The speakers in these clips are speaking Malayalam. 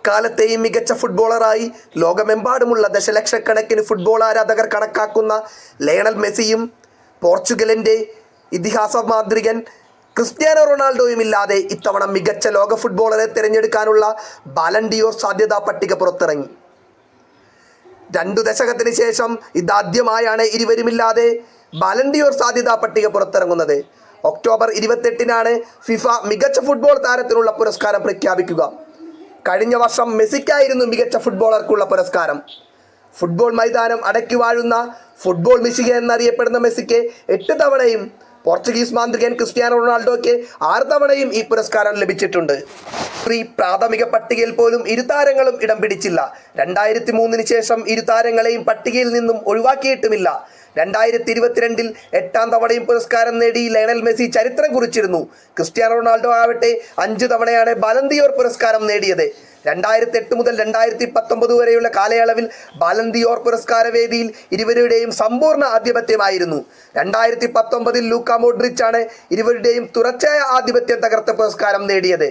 എക്കാലത്തെയും മികച്ച ഫുട്ബോളറായി ലോകമെമ്പാടുമുള്ള ദശലക്ഷക്കണക്കിന് ഫുട്ബോൾ ആരാധകർ കണക്കാക്കുന്ന ലയണൽ മെസ്സിയും പോർച്ചുഗലിന്റെ ഇതിഹാസ മാന്ത്രികൻ ക്രിസ്ത്യാനോ റൊണാൾഡോയും ഇല്ലാതെ ഇത്തവണ മികച്ച ലോക ഫുട്ബോളറെ തിരഞ്ഞെടുക്കാനുള്ള ബാലൻഡിയോർ സാധ്യതാ പട്ടിക പുറത്തിറങ്ങി. രണ്ടു ദശകത്തിന് ശേഷം ഇതാദ്യമായാണ് ഇരുവരുമില്ലാതെ ബാലൻഡിയോർ സാധ്യതാ പട്ടിക പുറത്തിറങ്ങുന്നത്. ഒക്ടോബർ ഇരുപത്തെട്ടിനാണ് ഫിഫ മികച്ച ഫുട്ബോൾ താരത്തിനുള്ള പുരസ്കാരം പ്രഖ്യാപിക്കുക. കഴിഞ്ഞ വർഷം മെസ്സിക്കായിരുന്നു മികച്ച ഫുട്ബോളർക്കുള്ള പുരസ്കാരം. ഫുട്ബോൾ മൈതാനം അടക്കി വാഴുന്ന ഫുട്ബോൾ മിശിക എന്നറിയപ്പെടുന്ന മെസ്സിക്ക് എട്ട് തവണയും പോർച്ചുഗീസ് മാന്ത്രികൻ ക്രിസ്ത്യാനോ റൊണാൾഡോയ്ക്ക് ആറ് തവണയും ഈ പുരസ്കാരം ലഭിച്ചിട്ടുണ്ട്. ഈ പ്രാഥമിക പട്ടികയിൽ പോലും ഇരു താരങ്ങളും ഇടം പിടിച്ചില്ല. രണ്ടായിരത്തി മൂന്നിന് ശേഷം ഇരു താരങ്ങളെയും പട്ടികയിൽ നിന്നും ഒഴിവാക്കിയിട്ടുമില്ല. രണ്ടായിരത്തി ഇരുപത്തിരണ്ടിൽ എട്ടാം തവണയും പുരസ്കാരം നേടി ലയണൽ മെസ്സി ചരിത്രം കുറിച്ചിരുന്നു. ക്രിസ്ത്യാനോ റൊണാൾഡോ ആവട്ടെ അഞ്ച് തവണയാണ് ബാലന്തിയോർ പുരസ്കാരം നേടിയത്. രണ്ടായിരത്തി എട്ട് മുതൽ രണ്ടായിരത്തി പത്തൊമ്പത് വരെയുള്ള കാലയളവിൽ ബാലന്തിയോർ പുരസ്കാര വേദിയിൽ ഇരുവരുടെയും സമ്പൂർണ ആധിപത്യമായിരുന്നു. രണ്ടായിരത്തി പത്തൊമ്പതിൽ ലൂക്ക മോഡ്രിച്ചാണ് ഇരുവരുടെയും തുടർച്ചയായ ആധിപത്യം തകർത്ത പുരസ്കാരം നേടിയത്.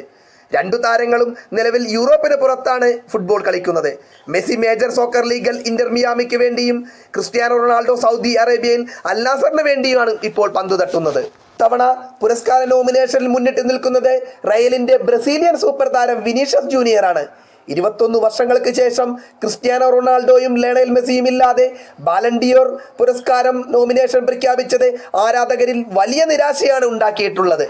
രണ്ടു താരങ്ങളും നിലവിൽ യൂറോപ്പിന് പുറത്താണ് ഫുട്ബോൾ കളിക്കുന്നത്. മെസ്സി മേജർ സോക്കർ ലീഗൽ ഇന്റർ മിയാമിക്ക് വേണ്ടിയും ക്രിസ്ത്യാനോ റൊണാൾഡോ സൗദി അറേബ്യയിൽ അല്ലാസറിന് വേണ്ടിയുമാണ് ഇപ്പോൾ പന്തു തട്ടുന്നത്. തവണ പുരസ്കാര നോമിനേഷനിൽ മുന്നിട്ട് നിൽക്കുന്നത് റയലിന്റെ ബ്രസീലിയൻ സൂപ്പർ താരം ജൂനിയർ ആണ്. ഇരുപത്തൊന്ന് വർഷങ്ങൾക്ക് ശേഷം ക്രിസ്ത്യാനോ റൊണാൾഡോയും ലയണൽ മെസ്സിയും ഇല്ലാതെ ബാലൻഡിയോർ പുരസ്കാരം നോമിനേഷൻ പ്രഖ്യാപിച്ചത് ആരാധകരിൽ വലിയ നിരാശയാണ് ഉണ്ടാക്കിയിട്ടുള്ളത്.